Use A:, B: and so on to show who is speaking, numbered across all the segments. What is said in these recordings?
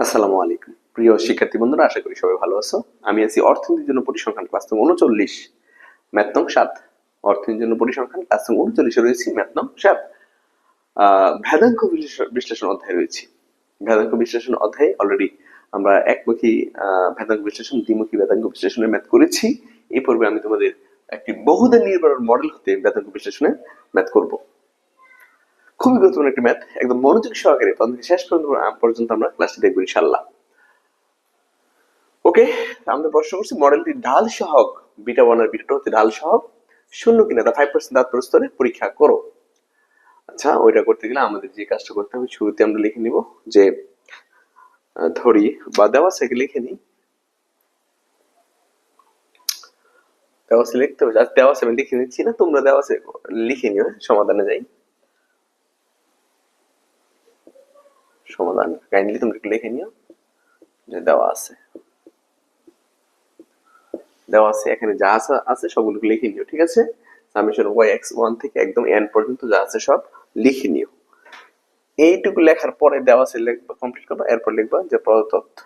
A: আসসালামু আলাইকুম। প্রিয় শিক্ষার্থী বন্ধুরা, আশা করি সবাই ভালো আছো। আমি আছি অর্থনীতির জন্য পরিসংখ্যান ক্লাস নং উনচল্লিশ। ম্যাথ নং সাত। অর্থনীতির জন্য পরিসংখ্যান ক্লাস নং উনচল্লিশে রয়েছি ম্যাথ নং সাত। ভেদাঙ্ক বিশ্লেষণ- অধ্যায় রয়েছে। ভেদাঙ্ক বিশ্লেষণ অধ্যায়ে অলরেডি আমরা একমুখী ভেদাঙ্ক বিশ্লেষণ দ্বিমুখী ভেদাঙ্ক বিশ্লেষণের ম্যাথ করেছি। এই পর্বে আমি তোমাদের একটি বহুদের নির্ভর মডেল হতে ভেদাঙ্ক বিশ্লেষণে ম্যাথ করব। খুবই গুরুত্বপূর্ণ একটি ম্যাথ। একদম মনোযোগ সহকারে প্রথম শেষ পর্যন্ত পর্যন্ত আমরা ক্লাসটি দেখব ইনশাল্লাহ ওকে আমাদের প্রশ্ন করছি মডেলটি ঢাল সহগ বিটা ওয়ান আর বিটা টু হতে ঢাল সহগ, শূন্য কিনা তা ফাইভ পার্সেন্ট দাঁত প্রস্তরে পরীক্ষা করো। আচ্ছা ওইটা করতে গেলে আমাদের যে কাজটা করতে হবে, শুরুতে আমরা লিখে নিব যে, ধরি, বা দেওয়া থেকে লিখে নিই। দেওয়া লিখতে হবে দেওয়া আমি লিখে নিচ্ছি না, তোমরা দেওয়া লিখে নিও? সমাধানে যাই সমাধান কাইন্ডলি তোমরা একটু লিখে নিও। যে দেওয়া আছে। দেওয়া আছে, এখানে যা আছে আছে সবগুলোকে লিখে নিও, ঠিক আছে? সামেশন ওয়াই এক্স ওয়ান থেকে একদম এন পর্যন্ত যা আছে সব লিখে নিও। এইটুকু লেখার পরে দেওয়া আছে লিখবা কমপ্লিট করবা, এরপর লিখবা যে প্রদত্ত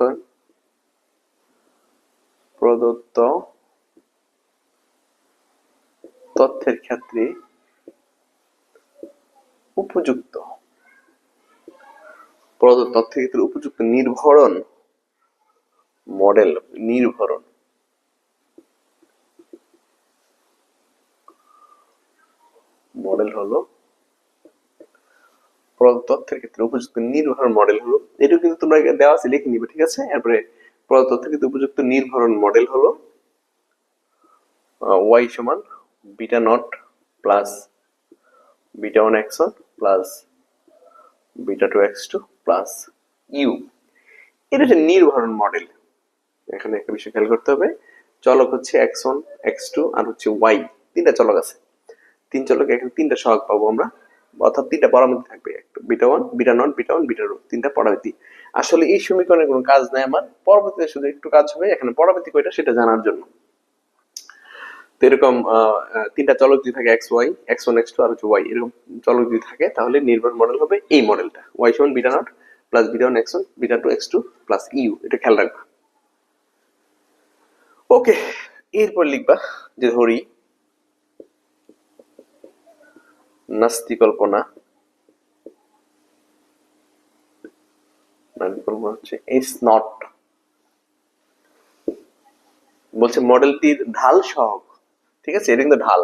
A: প্রদত্ত তথ্যের ক্ষেত্রে উপযুক্ত। প্রদত্ত তথ্যের ক্ষেত্রে উপযুক্ত নির্ভরণ মডেল নির্ভরণ। মডেল হলো প্রদত্ত তথ্যের ক্ষেত্রে উপযুক্ত নির্ভরণ মডেল হলো এটা কিন্তু তোমরা দেওয়া আছে, লিখে নিবে, ঠিক আছে? এরপরে প্রদত্ত তথ্যের ক্ষেত্রে উপযুক্ত নির্ভরণ মডেল হলো ওয়াই সমান beta naught plus beta one X one plus beta two X two plus U এটা হচ্ছে নির্ভরণ মডেল এখানে একটা বিষয় খেয়াল করতে হবে। চলক হচ্ছে এক্স ওয়ান এক্স টু আর হচ্ছে ওয়াই তিনটা চলক আছে। তিন চলকে এখানে তিনটা সহগ পাবো আমরা। অর্থাৎ তিনটা পরামিতি থাকবে। একটা beta one beta naught beta one beta two তিনটা পরামিতি। আসলে এই সমীকরণে কোনো কাজ নাই আমার। পরবর্তীতে শুধু একটু কাজ হবে এখানে পরামিতি কয়টা সেটা জানার জন্য। তো এরকম তিনটা চলক যদি থাকে X Y X one X two আর হচ্ছে ওয়াই এরকম চলক যদি থাকে, তাহলে নির্ভর মডেল হবে এই মডেলটা ওয়াই সমান beta naught plus beta one X one beta two X two plus U এটা খেয়াল রাখবা। ওকে, এরপর লিখবা যে ধরি নাস্তি কল্পনা কল্পনা হচ্ছে ইস নট বলছে মডেলটির ঢাল সহগ। ঠিক আছে? এটা কিন্তু ঢাল।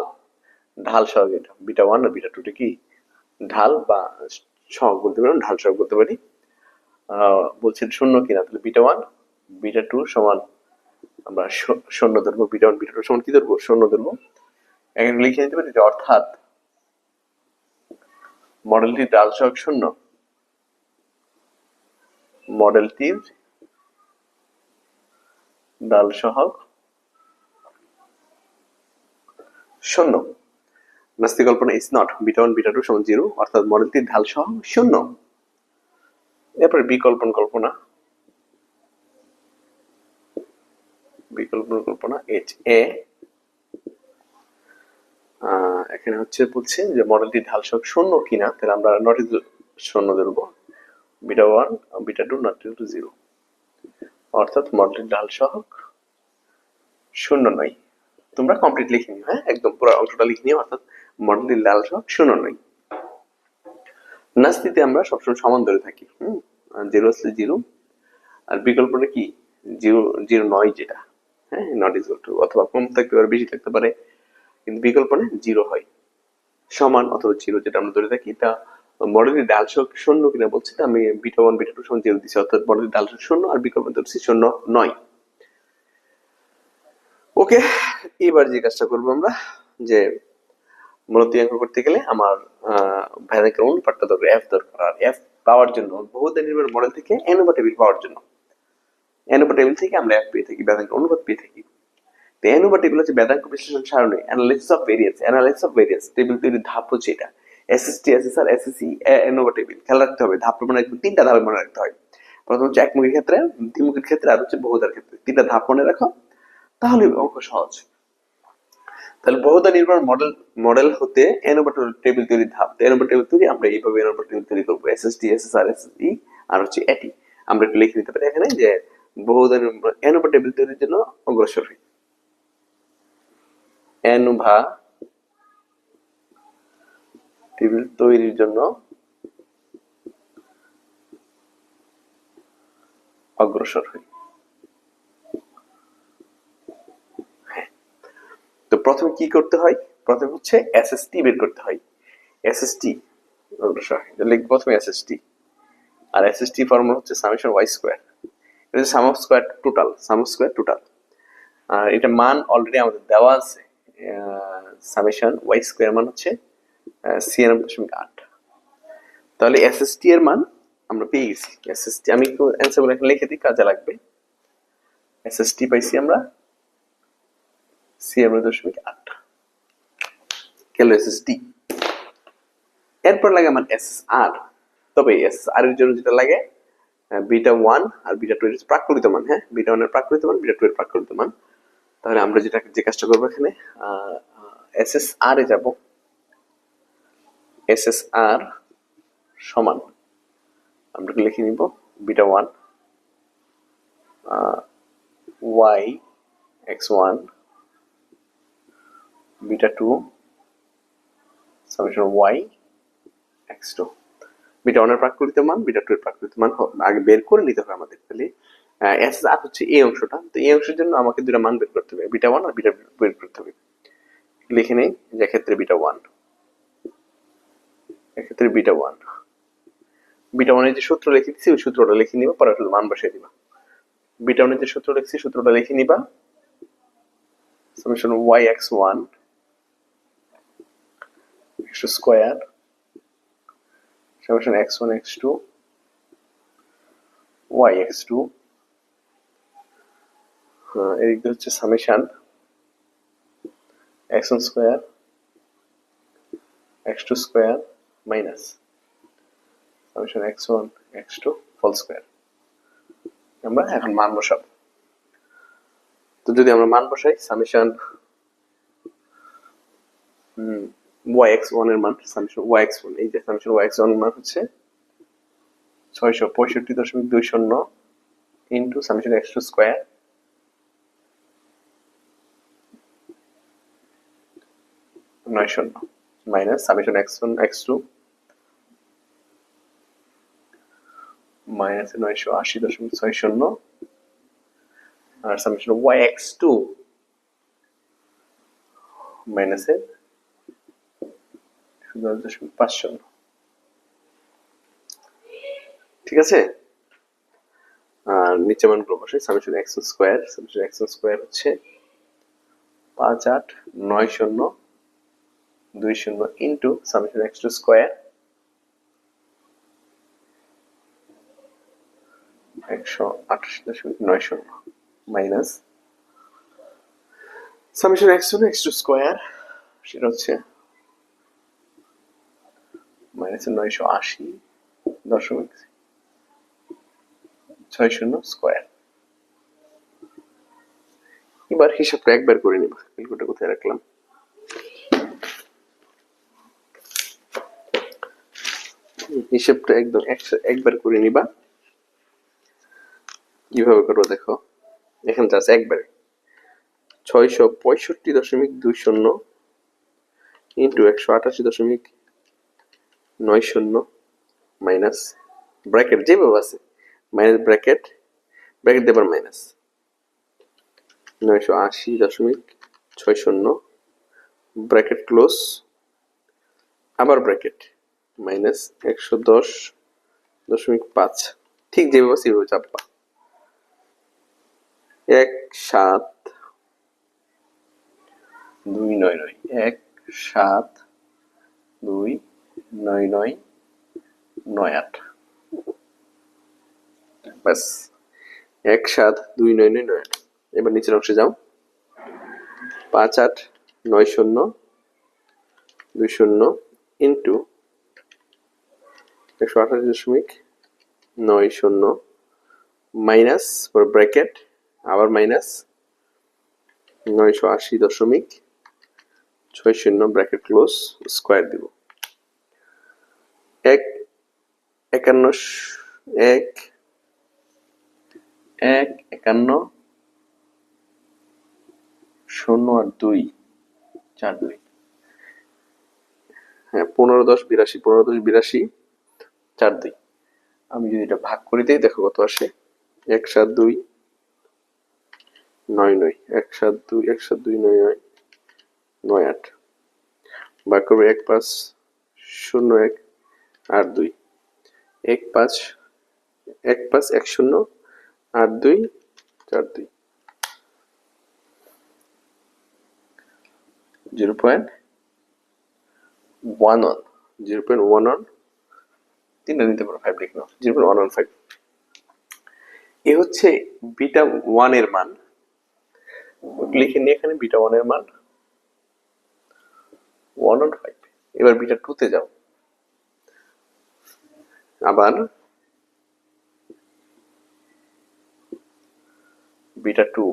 A: ঢাল সহগ এটা। বিটা ওয়ান আর বিটা টুটা কি? ঢাল বা সহগ বলতে পারি ঢাল সহগ বলতে পারি। আহ, বলছে শূন্য কিনা? তাহলে বিটা ওয়ান বিটা টু সমান আমরা শূন্য ধরবো বিটা ওয়ান বিটা টু সমান কি ধরবো? শূন্য ধরবো। এখানে লিখে নিতে পারি অর্থাৎ মডেলটির ঢাল সহগ শূন্য। মডেলটির ডাল সহগ শূন্য। নাস্তি কল্পনা is not beta one beta two সমান জিরো অর্থাৎ মডেলটির ঢাল সহগ শূন্য। এরপরে বিকল্পন কল্পনা। বিকল্পন কল্পনা এইচ এ এখানে হচ্ছে বলছে যে মডেলটির ঢাল সহগ শূন্য কিনা, তাহলে আমরা নট ইজ শূন্য ধরবো। Beta one beta two naught is zero অর্থাৎ মডেলটির ঢাল সহগ শূন্য নয়। তোমরা কমপ্লিট লিখে নিও হ্যাঁ? একদম পুরো অংশটা লিখে নিও, অর্থাৎ মডেলটির ঢাল সহগ শূন্য নয় নাস্তিতে আমরা সবসময় সমান ধরে থাকি, হুম? জিরো আসলে জিরো আর বিকল্পটা কি? জিরো জিরো নয় যেটা হ্যাঁ? নট ইজ টু অথবা কম থাকতে পারে, বেশি থাকতে পারে, কিন্তু বিকল্পনে জিরো হয়। সমান অথবা জিরো যেটা আমরা ধরে থাকি, তা মডেলের ডাল সহগ শূন্য কিনা বলছি, তা আমি বিটা ওয়ান বিটা টু সমান জিরো দিচ্ছি অর্থাৎ মডেলের ডাল শূন্য, আর বিকল্প ধরছি শূন্য নয়। ওকে, এবার যে কাজটা করব আমরা, যে মূলত অঙ্ক করতে গেলে আমার ভ্যানিকের দরকার এফ দরকার। আর এফ পাওয়ার জন্য নির্ভর মডেল থেকে পাওয়ার জন্য। থেকে আমরা এফ পেয়ে থাকি অনুপাত পেয়ে থাকি। তো হচ্ছে বেদাঙ্ক বিশ্লেষণ of variance of variance table ধাপ হচ্ছে এটা। এসএসটি এসএসআর এসএসসি খেয়াল রাখতে হবে ধাপ মনে রাখতে তিনটা ধাপে মনে রাখতে হয়। প্রথম হচ্ছে একমুখীর ক্ষেত্রে দ্বিমুখীর ক্ষেত্রে, আর হচ্ছে বহুদার ক্ষেত্রে। তিনটা ধাপ মনে রাখো। তাহলে অঙ্ক সহজ। তাহলে বহুদা নির্ভর মডেল মডেল হতে এনোভা টেবিল তৈরির ধাপ। এনোভা টেবিল তৈরি, আমরা এইভাবে এনোভা টেবিল তৈরি করব। এসএসটি এসএসআর এসএসই আর হচ্ছে এটি আমরা একটু লিখে দিতে পারি এখানে যে বহুধারী এনোভা টেবিল তৈরির জন্য অগ্রসর। হই এনোভা টেবিল তৈরির জন্য অগ্রসর। হই তো প্রথমে কি করতে হয়? প্রথমে হচ্ছে এসএসটি বের করতে হয়। এসএসটি লিখব প্রথমে এসএসটি আর এসএসটি ফর্মুলা হচ্ছে সামেশন ওয়াই স্কোয়ার এটা sum of square total sum of square total আর এটা মান অলরেডি আমাদের দেওয়া আছে। সামেশন ওয়াই স্কোয়ার মান হচ্ছে ছিয়ানব্বই দশমিক আট। তাহলে এসএসটি এর মান আমরা পেয়ে গেছি। এসএসটি আমি একটু অ্যান্সার বলে লিখে দিই, কাজে লাগবে। এসএসটি পাইছি আমরা ছিয়ানব্বই দশমিক আট। গেল এসএসটি এরপর লাগে আমার এসএসআর তবে এসএসআর এর জন্য যেটা লাগে বিটা ওয়ান আর বিটা টু এর প্রাকৃত মান হ্যাঁ? বিটা ওয়ানের প্রাকৃত মান বিটা টু এর প্রাকৃত মান। তাহলে আমরা যেটা যে কাজটা করব এখানে এসএসআর এ যাব। এসএসআর সমান, আমরা লিখে নিব? Beta one Y X one beta two summation Y, X two. Beta ওয়ানের প্রাকৃত মান, বিটা টু এর প্রাকৃত মান আগে বের করে নিতে হবে আমাদের তাহলে। এস আর হচ্ছে এই অংশটা। তো এই অংশের জন্য আমাকে দুটা মান বের করতে হবে, বিটা ওয়ান আর বিটা বের করতে হবে। লিখে নেই যে ক্ষেত্রে বিটা ওয়ান। এক্ষেত্রে বিটা ওয়ান। বিটা ওয়ানের যে সূত্র লিখে দিচ্ছি ওই সূত্রটা লিখে নিবা, পরে আসলে মান বসিয়ে দিবা। বিটা ওয়ানের যে সূত্র লিখছি, সূত্রটা লিখে নিবা। Summation Y, X one. X square summation x1 x2 y x2 হ্যাঁ, এদিকে হচ্ছে summation. x1 square x2 square minus. Summation x1 x2 whole square. আমরা এখন মান বসাবো। তো যদি আমরা মান বসাই সামেশন ওয়াই এক্স ওয়ানের মান সামেশন ওয়াই এক্স ওয়ান এই যে সামেশন ওয়াই এক্স ওয়ান মান হচ্ছে ছয়শো পঁয়ষট্টি দশমিক দুই শূন্য into summation X two square নয় শূন্য minus summation X one X two minus নয়শো আশি দশমিক ছয় শূন্য, আর সামেশন ওয়াই এক্স টু মাইনাসের দশ দশমিক পাঁচ শূন্য ঠিক আছে? আর নিচে মানগুলো বসাই summation X square, summation X square হচ্ছে পাঁচ আট নয় শূন্য, দুই শূন্য ইন্টু সামেশন এক্স স্কোয়ার। একশো আঠাশ দশমিক নয় শূন্য, minus. Summation X two X two square, সেটা হচ্ছে মাইনাস নয়শো আশি দশমিক ছয় শূন্য স্কোয়ার। এবার হিসাবটা একবার করে নিবা ক্যালকুলেটর কোথায় রাখলাম? হিসাবটা একদম একবার করে নিবা। কীভাবে করব দেখো? এখানে জাস্ট একবারে। ছয়শো পঁয়ষট্টি দশমিক দুই শূন্য ইন্টু একশো আটাশি দশমিক নয় শূন্য, মাইনাস ব্র্যাকেট যেভাবে আছে, মাইনাস ব্র্যাকেট ব্র্যাকেট দেবার মাইনাস। নয়শো আশি দশমিক ছয় শূন্য, ব্র্যাকেট ক্লোজ, আবার ব্র্যাকেট, মাইনাস একশো দশ দশমিক পাঁচ, ঠিক যেভাবে সেভাবে চাপবা। এক সাত দুই নয় নয়, এক সাত দুই নয় নয় নয় আট। ব্যাস। এক সাত, দুই নয় নয় নয় আট। এবার নিচের অংশে যাও। পাঁচ আট, নয় শূন্য, দুই শূন্য ইন্টু একশো আঠাশ দশমিক নয় শূন্য মাইনাস ব্র্যাকেট আবার মাইনাস নয়শো আশি দশমিক ছয় শূন্য ব্র্যাকেট ক্লোজ স্কোয়ার দিব। এক, একান্ন, এক এক, একান্ন, শূন্য আর দুই, চার দুই। হ্যাঁ পনেরো দশ বিরাশি, পনেরো দশ বিরাশি, চার দুই। আমি যদি এটা ভাগ করে দিই, দেখো কত আসে? এক সাত দুই, নয় নয়। এক সাত দুই, এক সাত দুই, নয় নয় নয় আট। ভাগ করবে এক পাঁচ, শূন্য এক আট দুই। এক পাঁচ এক পাঁচ, এক শূন্য আট দুই, চার দুই। Zero point one one, zero point one one, তিনটা নিতে পারো ফাইভ লিখে নাও, zero point one one five এ হচ্ছে বিটা ওয়ানের মান। লিখে নিয়ে এখানে বিটা ওয়ানের মান ওয়ান ওয়ান ফাইভ এবার বিটা টু তে যাও। আবার বিটা টু।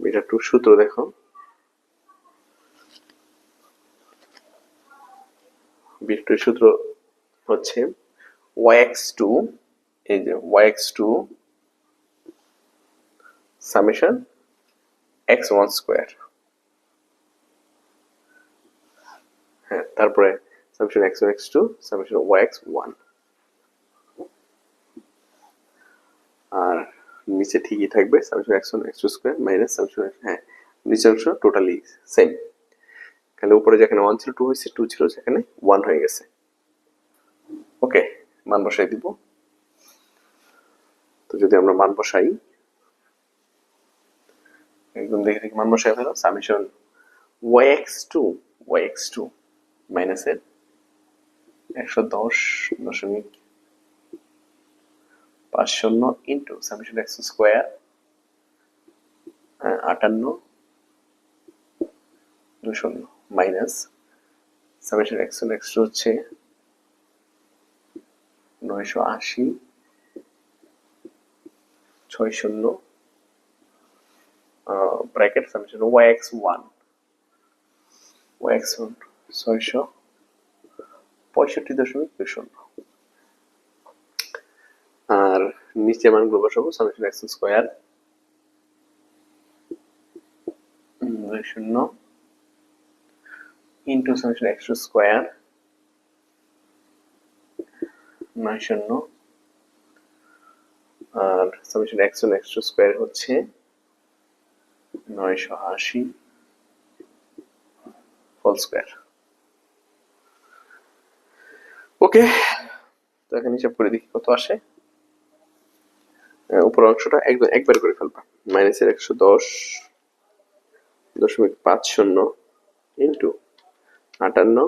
A: বিটা টু সূত্র দেখো। বিটা টু সূত্র হচ্ছে ওয়াইএক্স টু এই যে Y X two summation X one square হ্যাঁ তারপরে summation X one X two one আর নিচে ঠিকই থাকবে X one X two square minus হ্যাঁ নিচের অংশ টোটালি সেম খালি উপরে যেখানে ওয়ান ছিল টু হয়েছে টু ছিল সেখানে ওয়ান হয়ে গেছে। ওকে, মান বসাই দিব। তো যদি আমরা মান বসাই, একদম দেখে দেখে মান বসাই ফেলো summation Y X two Y X two মাইনাসের একশো দশ দশমিক পাঁচ শূন্য ইন্টু সামেশন এক্স স্কোয়ার আটান্ন দুই শূন্য মাইনাস সামেশন এক্স এক্স হচ্ছে নয়শো আশি, ছয় শূন্য bracket summation Y X one Y X one ছয়শো পঁয়ষট্টি দশমিক দুই শূন্য। আর নিচে মানগুলো বসাবো সামেশন এক্স স্কোয়ার দুই শূন্য। ইন্টু সামেশন এক্স স্কোয়ার নয় শূন্য। আর summation X one X square হচ্ছে নয়শো আশি। হোল স্কোয়ার ওকে তো এখন হিসাব করে দেখি কত আসে। উপর অংশটা একদম একবার করে ফেলবা। মাইনাসের একশো দশ, দশমিক পাঁচ শূন্য ইন্টু আটান্ন,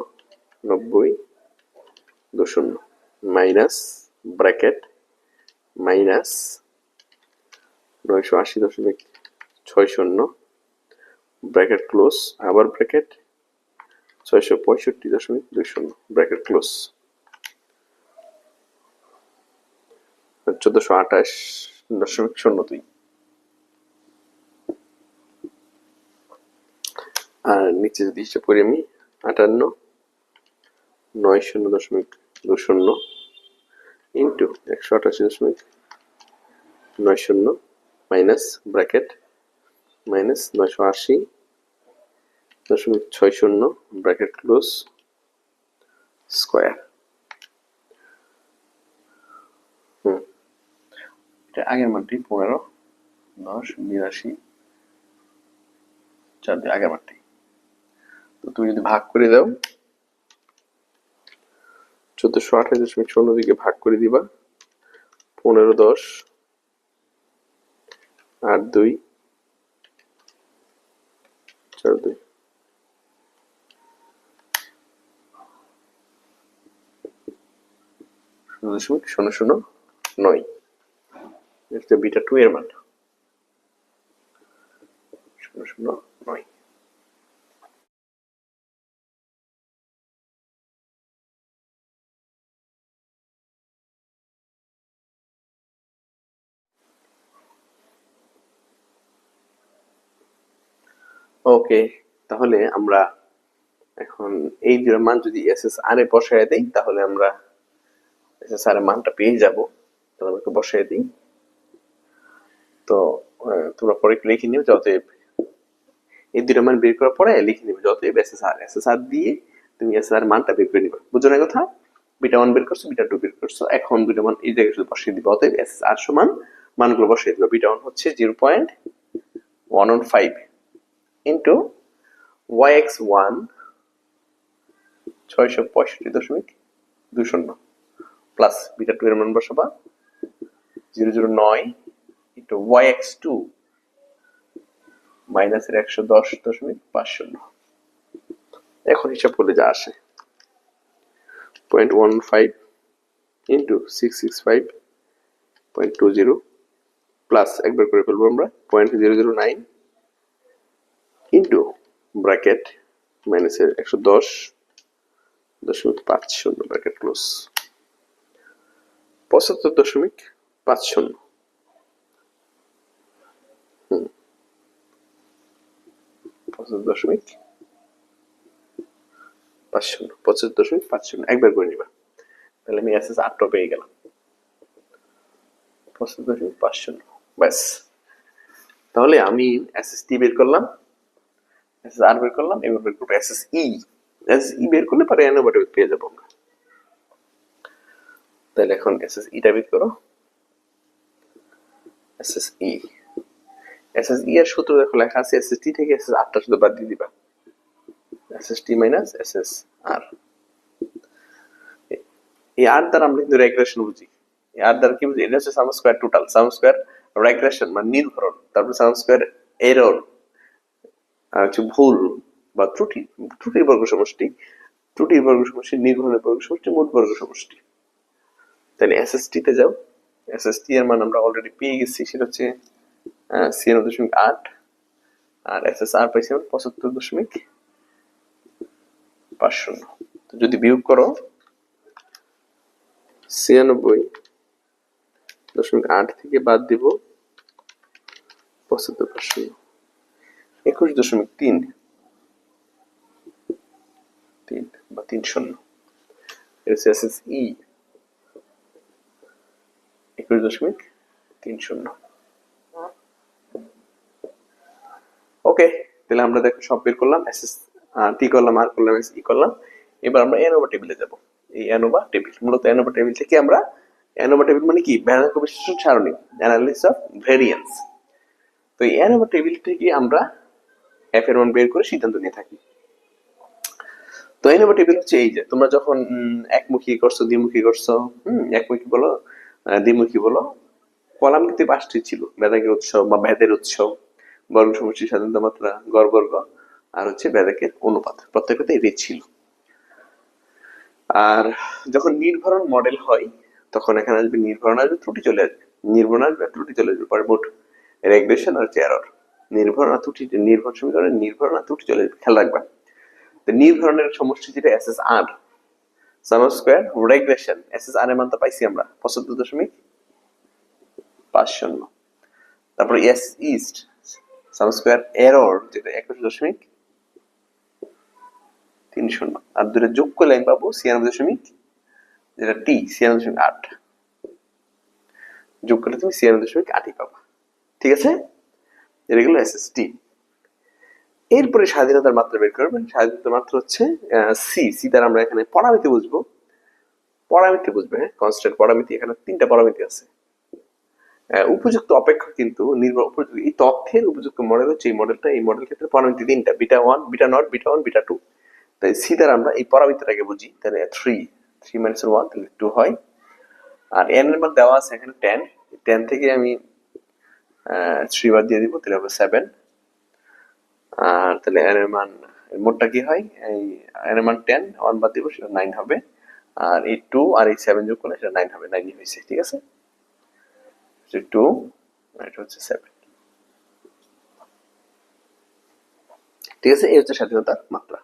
A: নব্বই দু শূন্য মাইনাস ব্র্যাকেট, মাইনাস নয়শো আশি দশমিক ছয় শূন্য, ব্র্যাকেট ক্লোজ, আবার ব্র্যাকেট, ছয়শো পঁয়ষট্টি দশমিক দুই শূন্য, ব্র্যাকেট ক্লোজ। চোদ্দশো আঠাশ দশমিক শূন্য দুই। আর নিচে যদি হিসাব করি আমি, আটান্ন, নয় শূন্য দশমিক দু শূন্য ইন্টু একশো আটাশি দশমিক নয় শূন্য মাইনাস ব্র্যাকেট মাইনাস নয়শো আশি দশমিক ছয় শূন্য ব্র্যাকেট ক্লোজ স্কোয়ার। এটা আগের মানটি পনেরো, দশ, বিরাশি, চার দিয়ে আগের মানটি তো তুমি যদি ভাগ করে দাও, চোদ্দশো আঠাশ দশমিক শূন্য দিকে ভাগ করে দিবা, পনেরো, দশ, আট, দুই, চার, দুই। দশমিক শূন্য শূন্য নয়। এটা বিটা টু এর মান ওকে তাহলে আমরা এখন এই দুটো মান যদি এস এস আর এ বসায় দেই, তাহলে আমরা স্যারের মানটা পেয়ে যাব। তাহলে আমাকে বসিয়ে দিই। তো তোমরা পরে লিখে নিও যতএব এই দুটো মান বের করার পরে লিখে নিবে এস আর দিয়ে তুমি এস আর মানটা বের করে নিবে। বুঝো না কথা? বিটা ওয়ান বের করছ, বিটা টু বের করছ। এখন দুটো মান এই জায়গায় শুধু বসিয়ে দিবে। অতএব এস আর সমান মানগুলো বসিয়ে দিবে। বিটা ওয়ান হচ্ছে zero point one one five into Y X one ছয়শো পঁয়ষট্টি দশমিক দুই শূন্য। প্লাস বিটা টু এর মান বসাবা। জিরো জিরো নয় ইন্টু ওয়াই এক্স টু মাইনাসের একশো দশ দশমিক পাঁচ শূন্য। এখন হিসাব করলে যা আসে। Point one five into six six five point two zero plus একবার করে ফেলব আমরা point zero zero nine into bracket মাইনাসের একশো দশ দশমিক পাঁচ শূন্য ব্র্যাকেট ক্লোজ পঁচাত্তর দশমিক পাঁচ শূন্য। পঁচাত্তর দশমিক পাঁচ শূন্য, পঁচাত্তর দশমিক পাঁচ শূন্য। একবার করে নিবা। তাহলে আমি এস এস আটটা পেয়ে গেলাম। পঁচাত্তর দশমিক পাঁচ শূন্য। ব্যাস। তাহলে আমি এস এস টি বের করলাম। এস এস আর বের করলাম। এবার বের করব S S E S E বের করলে পরে অ্যানোবাটি পেয়ে যাব আমরা। তাহলে এখন এস এস ইটা বের করো। S S E S S E এর সূত্র দেখো লেখা আছে এস এস টি থেকে এস এস আরটা শুধু বাদ দিয়ে দিবা। S S T minus S S R এই আর দ্বারা আমরা কিন্তু রেগ্রেশন বুঝি। এই আর দ্বারা কি বুঝি? এটা হচ্ছে sum square total sum square regression মানে নির্ভরণ তারপর সাম স্কোয়ার এরর আর হচ্ছে ভুল বা ত্রুটি ত্রুটির বর্গ সমষ্টি ত্রুটির বর্গ সমষ্টি নির্ভরণের বর্গ সমষ্টি মোট বর্গ সমষ্টি তাহলে এসএসটি তে যাও। এসএসটি এর মান আমরা অলরেডি পেয়ে গেছি, সেটা হচ্ছে ছিয়ানব্বই দশমিক আট আর এসএসআর পাইছি আমরা পঁচাত্তর দশমিক পাঁচ শূন্য। তো যদি বিয়োগ করো, ছিয়ানব্বই দশমিক আট থেকে বাদ দিব পঁচাত্তর পাঁচ শূন্য একুশ দশমিক তিন। তিন বা তিন শূন্য। এটা হচ্ছে এসএসই একুশ দশমিক তিন শূন্য। ওকে তাহলে আমরা দেখো সব বের করলাম এস এস টি করলাম আর করলাম এস ই করলাম। এবার আমরা এনোভা টেবিলে যাব। এই এনোভা টেবিল মূলত এনোভা টেবিল থেকে আমরা এনোভা টেবিল মানে কি? ভ্যানাক বিশ্লেষণ সারণী অ্যানালিসিস অফ ভেরিয়েন্স তো এই এনোভা টেবিল থেকে আমরা এফ এর মান বের করে সিদ্ধান্ত নিয়ে থাকি। তো এনোভা টেবিল হচ্ছে এই যে, তোমরা যখন একমুখী করছ, দ্বিমুখী করছ, হুম, একমুখী বলো দ্বিমুখী বলো, কলাম কিন্তু পাঁচটি ছিল। বেদাকের উৎসব বা ভেদের উৎসব বর্গ সমষ্টি স্বাধীনতা মাত্রা গড় বর্গ আর হচ্ছে বেদাকের অনুপাত। প্রত্যেকটাতে এটাই ছিল। আর যখন নির্ভরণ মডেল হয়, তখন এখানে আসবে নির্ভরণ আসবে, ত্রুটি চলে আসবে। নির্ভরণ আসবে ত্রুটি চলে আসবে, পরে মোট রেগুলেশন আর হচ্ছে এরর নির্ভরণ আর ত্রুটি নির্ভর সমীকরণে নির্ভরণ আর ত্রুটি চলে আসবে। খেয়াল রাখবা তো নির্ভরণের সমষ্টি যেটা S S R sum square regulation S S R এর মান তো পাইছি আমরা, পঁচাত্তর দশমিক পাঁচ শূন্য। তারপর S east sum square error যেটা একুশ দশমিক তিন শূন্য। আর দুটো যোগ করলে আমি পাবো ছিয়ানব্বই দশমিক, যেটা টি ছিয়ানব্বই দশমিক আট। যোগ করলে তুমি ছিয়ানব্বই দশমিক আটই পাবা। ঠিক আছে? এটা গেল এরপরে স্বাধীনতার মাত্রা বের করবেন। স্বাধীনতার মাত্রা হচ্ছে সি সি দ্বারা আমরা এখানে পরামিতি বুঝব। পরামিতি বুঝবে হ্যাঁ? কনস্ট্যান্ট পরামিতি, এখানে তিনটা পরামিতি আছে। উপযুক্ত অপেক্ষক কিন্তু নির্ভর এই তথ্যের উপযুক্ত মডেল হচ্ছে এই মডেলটা এই মডেল ক্ষেত্রে পরামিতি তিনটা beta one beta naught beta one beta two তাই সি দ্বারা আমরা এই পরামিতিটাকে বুঝি। তাহলে থ্রি থ্রি মাইনাস ওয়ান তাহলে টু হয়। আর এন এর মান দেওয়া আছে এখানে টেন টেন থেকে আমি থ্রি বার দিয়ে দিব, তাহলে হবে সেভেন আর তাহলে এন এর মান, মোটটা কি হয়? এই এন এর মান টেন ওয়ান বাদ দিব, সেটা নাইন হবে। আর এই টু আর এই সেভেন যোগ করলে সেটা নাইন হবে নাইনই হয়েছে ঠিক আছে? টু এটা হচ্ছে সেভেন ঠিক আছে? এই হচ্ছে স্বাধীনতার মাত্রা।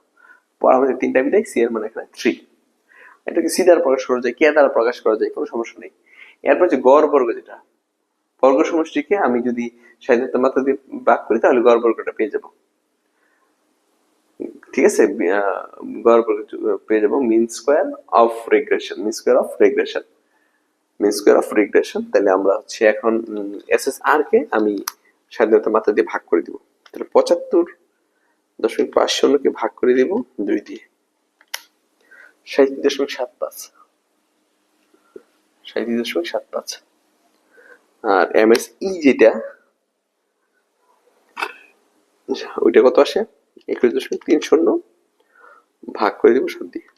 A: পর আমাদের তিনটা বিদায় সি এর মানে এখানে থ্রি এটাকে সি দ্বারা প্রকাশ করা যায় কে দ্বারা প্রকাশ করা যায়, কোনো সমস্যা নেই। এরপর হচ্ছে গড় বর্গ যেটা। বর্গ সমষ্টিকে আমি যদি স্বাধীনতার মাত্রা দিয়ে ভাগ করি, তাহলে গড় বর্গটা পেয়ে যাব। ঠিক আছে? গড় বর্গ পেয়ে যাব mean square of regression, mean square of regression. Mean square of regression তাহলে আমরা হচ্ছে এখন এস এস আর কে আমি স্বাধীনতা মাত্রা দিয়ে ভাগ করে দিব। তাহলে পঁচাত্তর দশমিক পাঁচ শূন্যকে ভাগ করে দিব দুই দিয়ে। সাঁত্রিশ দশমিক সাত পাঁচ। সাঁত্রিশ দশমিক সাত পাঁচ। আর এম ই যেটা ওইটা কত আসে? একুশ দশমিক তিন শূন্য। ভাগ করে দিব সাত দিয়ে।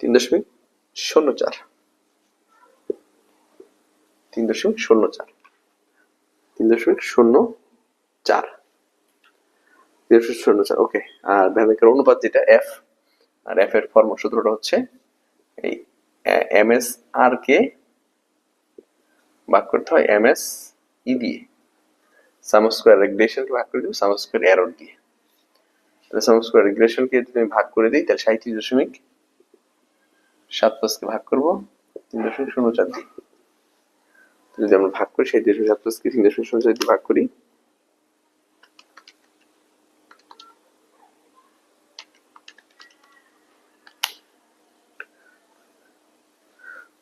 A: তিন দশমিক শূন্য চার। তিন দশমিক শূন্য চার। তিন দশমিক শূন্য চার। তিন দশমিক শূন্য চার ওকে আর ভ্যামিকের অনুপাত যেটা এফ আর এফ এর ফর্ম সূত্রটা হচ্ছে এই এম এস আর কে ভাগ করতে হয় এম এস ই দিয়ে। সাম স্কোয়ার রেগ্রেশনকে ভাগ করে দিব সাম স্কোয়ার এরর দিয়ে। তাহলে সাম স্কোয়ার রেগ্রেশনকে যদি আমি ভাগ করে দিই, তাহলে সাঁত্রিশ দশমিক সাত পাঁচকে ভাগ করব, তিন দশমিক শূন্য চার দিয়ে। যদি আমরা ভাগ করি, সেই সাত পাঁচকে তিন দশমিক শূন্য দিয়ে ভাগ করি।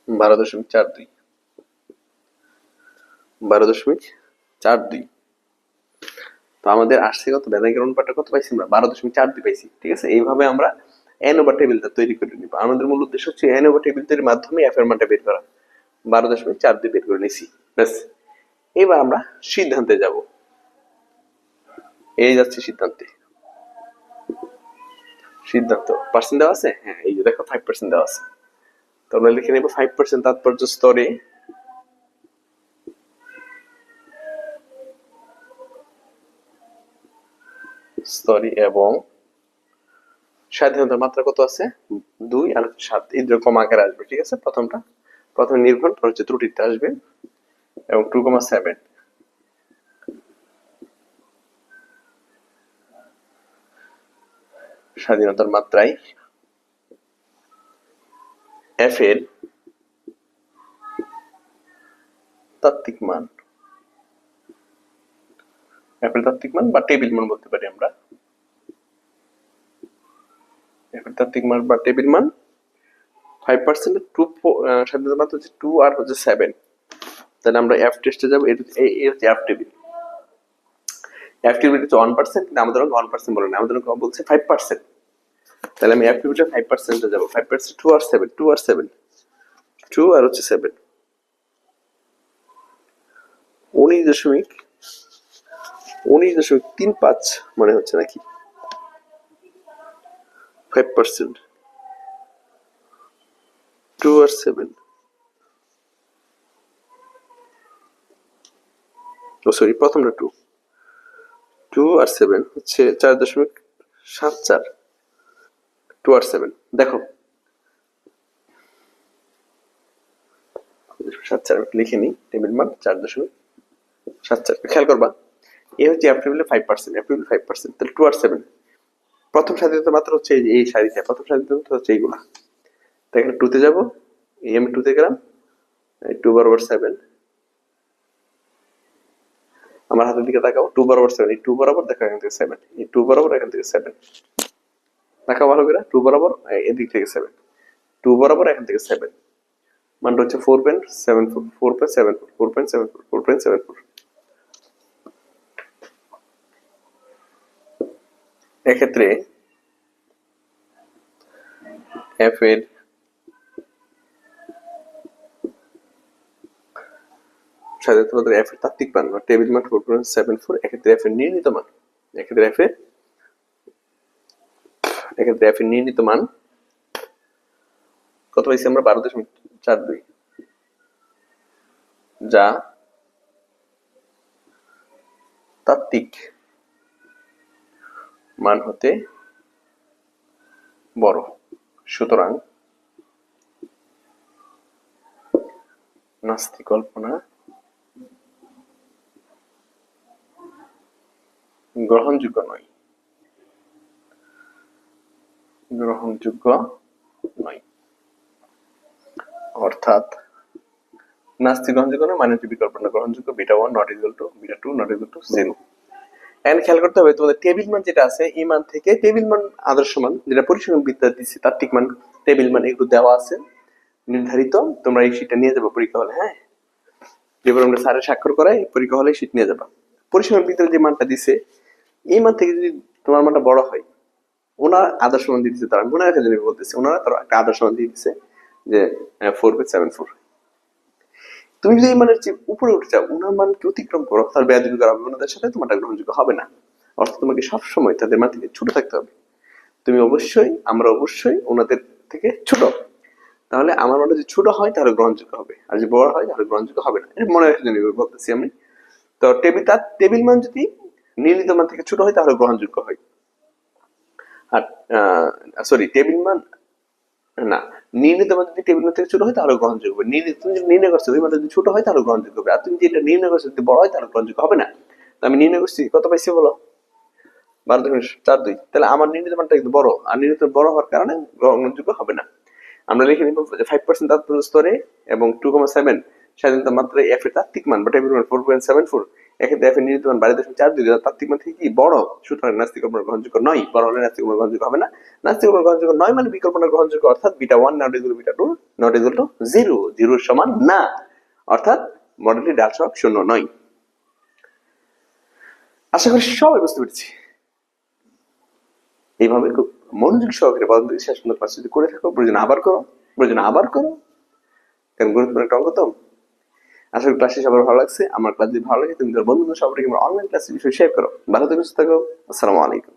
A: বারো দশমিক চার দুই। বারো দশমিক চার দুই। তো আমাদের আসছে কত? ব্যাংকের অনুপাতটা কত পাইছি আমরা? বারো দশমিক চার দুই পাইছি, ঠিক আছে? এইভাবে আমরা এন ওভার টেবিলটা তৈরি করে নিব। আমাদের মূল উদ্দেশ্য হচ্ছে এন ওভার টেবিল তৈরির মাধ্যমে এফ এর মানটা বের করা। বারো দশমিক চার দুই বের করে নিছি। ব্যাস। এবার আমরা সিদ্ধান্তে যাব। এই যাচ্ছে সিদ্ধান্তে। সিদ্ধান্ত। পার্সেন্ট দেওয়া আছে? হ্যাঁ এই যে দেখো ফাইভ পার্সেন্ট দেওয়া আছে। তো আমরা লিখে নেব ফাইভ পার্সেন্ট তাৎপর্য স্তরে। স্তরে এবং স্বাধীনতার মাত্রা কত আছে? দুই আর সাত। এই রকম আকারে আসবে, ঠিক আছে? প্রথমটা প্রথমে নির্ভর পর হচ্ছে ত্রুটিতে আসবে, এবং টু কমা সেভেন স্বাধীনতার মাত্রায় এফ এর তাত্ত্বিক মান। এফ এর তাত্ত্বিক মান বা টেবিল মান বলতে পারি আমরা। এফ এর তাত্ত্বিক মান বা টেবিল মান ফাইভ পার্সেন্ট টু স্বাধীনতার মাত্রা হচ্ছে টু আর হচ্ছে সেভেন তাহলে আমরা এফ টেস্টে যাব এই হচ্ছে এফ টেবিল এফ টেবিল হচ্ছে ওয়ান পার্সেন্ট কিন্তু আমাদের ওয়ান পার্সেন্ট বলে না, আমাদের বলছে ফাইভ পার্সেন্ট তাহলে আমি এফ টেবিলটা ফাইভ পার্সেন্টে যাব ফাইভ পার্সেন্ট টু আর সেভেন টু আর সেভেন টু আর হচ্ছে সেভেন উনিশ দশমিক উনিশ দশমিক তিন পাঁচ মনে হচ্ছে নাকি ফাইভ পার্সেন্ট টু আর সেভেন ও সরি প্রথমটা টু টু আর সেভেন হচ্ছে চার দশমিক সাত চার। টু আর সেভেন দেখো। সাত চার লিখে নিই টেবিল মান চার দশমিক সাত চার। খেয়াল করবা, এ হচ্ছে F five percent F five percent তাহলে টু আর সেভেন প্রথম স্বাধীনতা মাত্র হচ্ছে এই- এই প্রথম স্বাধীনতা হচ্ছে এইগুলা। এখানে টুতে যাব এই আমি টুতে গেলাম টু বরাবর সেভেন আমার হাতের দিকে তাকাও টু বরাবর সেভেন এই টু বরাবর দেখো এখান থেকে সেভেন এই টু বরাবর এখান থেকে সেভেন দেখাও ভালো করে টু বরাবর এদিক থেকে সেভেন টু বরাবর এখান থেকে সেভেন মানটা হচ্ছে four point seven four four point seven four four point seven four four point seven four এক্ষেত্রে এফ এর স্বাধীনতা এফ এর তাত্ত্বিক মান, বা টেবিল মান four point seven four F এর নির্ণীত মান। এফ এক্ষেত্রে এফ এর নির্ণীত মান কত আমরা? বারো দশমিক চার দুই। যা তাত্ত্বিক মান হতে বড়। সুতরাং নাস্তি গ্রহণযোগ্য নয়। গ্রহণযোগ্য নয়। অর্থাৎ নাস্তি গ্রহণযোগ্য নয় মানে হচ্ছে বিকল্প না গ্রহণযোগ্য, beta one, not equal to, beta two, not equal to, zero. And খেয়াল করতে হবে, তোমাদের টেবিল মান যেটা আছে, এই মান থেকে টেবিল মান আদর্শ মান, যেটা পরিসংখ্যান বিদ্যা দিচ্ছে তাত্ত্বিক মান, টেবিল মান এগুলো দেওয়া আছে, নির্ধারিত। তোমরা এই শীটটা নিয়ে যাব পরীক্ষা হলে হ্যাঁ? যেবার আমরা স্যারের স্বাক্ষর করাই, পরীক্ষা হলে শীট নিয়ে যাবা। পরিসীমার ভিতরে যে মানটা দিছে এই মান থেকে যদি তোমার মানটা বড় হয়, ওনার আদর্শ মান দিচ্ছে তারা মনে রাখা জানি বলতেছে, ওনারা তারা একটা আদর্শ মান দিচ্ছে যে ফোর বাই সেভেন ফোর তুমি যদি এই মানের উপরে উঠে যাও, ওনার মানকে অতিক্রম করো? তার বেয়াদবি করা হবে ওনাদের সাথে তোমারটা গ্রহণযোগ্য হবে না। অর্থাৎ তোমাকে সবসময় তাদের মান থেকে ছোট থাকতে হবে। তুমি অবশ্যই, আমরা অবশ্যই ওনাদের থেকে ছোট। তাহলে আমার মনে যদি ছোট হয়, তাহলে গ্রহণযোগ্য হবে। আর যদি বড় হয়, তাহলে গ্রহণযোগ্য হবে না। এটা মনে রাখা জানি বলতেছি আমি। তো টেবিল, তার টেবিল মান যদি নির্ণীত মান থেকে ছোট হয়, তাহলে গ্রহণযোগ্য হয়। আর সরি টেবিল মান, না নির্ণীত মান যদি টেবিল মান থেকে ছোট হয়, তাহলে গ্রহণযোগ্য হবে। নির্ণীত তুমি যদি নির্ণয় করছ ওই মান যদি ছোট হয়, তাহলে গ্রহণযোগ্য হবে। আর তুমি যেটা নির্ণয় করছ যদি বড় হয়, তাহলে গ্রহণযোগ্য হবে না। তো আমি নির্ণয় করছি কত পাইছি বলো? বারো দশমিক চার দুই। তাহলে আমার নির্ণীত মানটা কিন্তু বড়। আর নির্ণীত বড় হওয়ার কারণে গ্রহণযোগ্য হবে না। আমরা লিখে নিব ফাইভ পার্সেন্ট তাৎপর্য স্তরে এবং টু কমা সেভেন স্বাধীনতা মাত্রা এফ এর তাত্ত্বিক মান বা টেবিল মান ফোর পয়েন্ট সেভেন ফোর এক্ষেত্রে এফ মান দশমিক চার দুই তাত্ত্বিক মান থেকে কি বড়, সুতরাং নাস্তিক গ্রহণযোগ্য নয়, বড় হলে নাস্তিক গ্রহণযোগ্য হবে না। নাস্তিক গ্রহণযোগ্য নয় মানে গ্রহণযোগ্য, অর্থাৎ beta one not beta two not to zero জিরোর সমান না। অর্থাৎ মডেলটি ডাল শূন্য নয়। আশা করি সবাই বুঝতে পেরেছি। এইভাবে খুব মনোযোগ সহকারে প্রথম শেষ করে থাকো, প্রয়োজন আবার করো, প্রয়োজন আবার করো। কারণ গুরুত্বপূর্ণ একটা অঙ্ক তো আশা করি সবার ভালো লাগছে। আমার ক্লাস যদি ভালো লাগে, তুমি তোমার বন্ধু সবাইকে আমার অনলাইন ক্লাসের বিষয়ে শেয়ার করো। ভালো থেকে, সুস্থ থাকো। আসসালামু আলাইকুম।